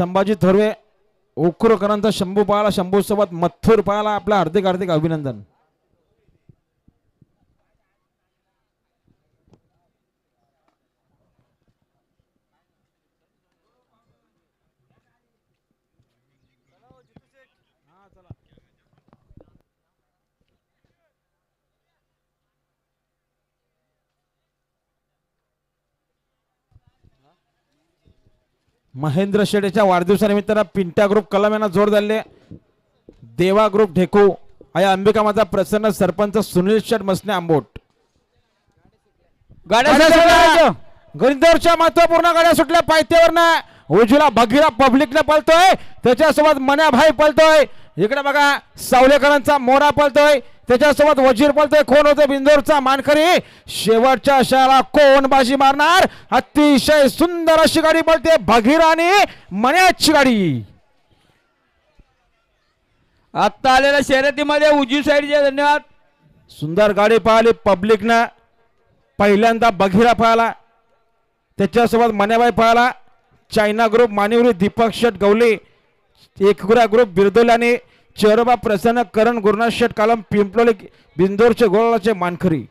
संभाजी थोरवे उखुरकरांचा शंभू पाहाला शंभूसोबत मथुर पाळाला आपलं हार्दिक हार्दिक अभिनंदन. महेंद्र शेडेच्या वाढदिवसानिमित्तानं पिंट्या ग्रुप कलम यांना जोड दिले देवा ग्रुप ढेकू. आया अंबिका माता प्रसन्न सरपंच सुनील शेठ मसने आंबोट. गाड्या सुटल्या. गणितवरच्या महत्त्वपूर्ण गाड्या सुटल्या. पायथ्यावरनं उजवीला भगीरा पब्लिकने पळतोय. त्याच्यासोबत मन्याभाई पळतोय. इकडे बघा सावलेकरांचा मोरा पळतोय. त्याच्यासोबत वजीर पळतोय. कोण होते? बिंदोरचा मानकरी. शेवटच्या अशाला कोण बाजी मारणार? अतिशय सुंदर अशी गाडी पळते. भगीरा आणि मन्याची गाडी. आत्ता आलेल्या शर्यतीमध्ये उजवी साईडचे धन्यवाद. सुंदर गाडी पाहिली पब्लिकनं पहिल्यांदा बघिरा पाहिला त्याच्यासोबत मन्याबाई पाहिला चायना ग्रुप मानिवरी दीपक शेठ गवले एकगुरा ग्रुप बिरदोल्याने चरबा प्रसन्न करण गुरुनाथ शेठ कालम पिंपलोली बिंदोरचे गोळाचे मानखरी.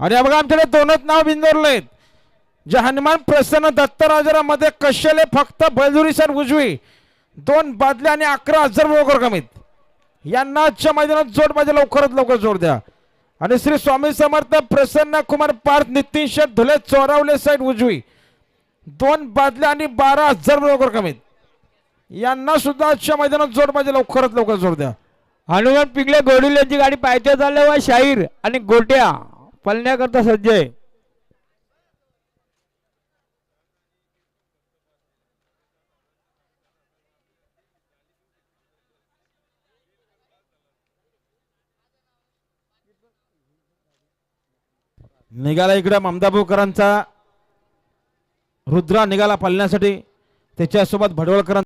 आणि बघा आमच्याकडे दोनच नाव बिंदोरले आहेत जे हनुमान प्रसन्न दत्तराजरामध्ये कशेले फक्त बैजुरी सर उजवी? दोन बादल्या आणि अकरा हजार लवकर कमीत. यांना आजच्या मैदानात जोड पाहिजे लवकरात लवकर जोड द्या. आणि श्री स्वामी समर्थ प्रसन्न कुमार पार्थ नितीन शेठ धुले चोरावले साईड उजवी. दोन बादल्या आणि बारा हजार लवकर कमीत. यांना सुद्धा आजच्या मैदानात जोड पाहिजे लवकरात लवकर जोड द्या. हनुमान पिंगले गोडील यांची गाडी पाहिजे झाले व शाहीर आणि गोट्या पलण्याकरता सज्ज आहे. निघाला इकडं ममदापूरकरांचा रुद्रा निघाला पालण्यासाठी त्याच्यासोबत भडवळकरांचा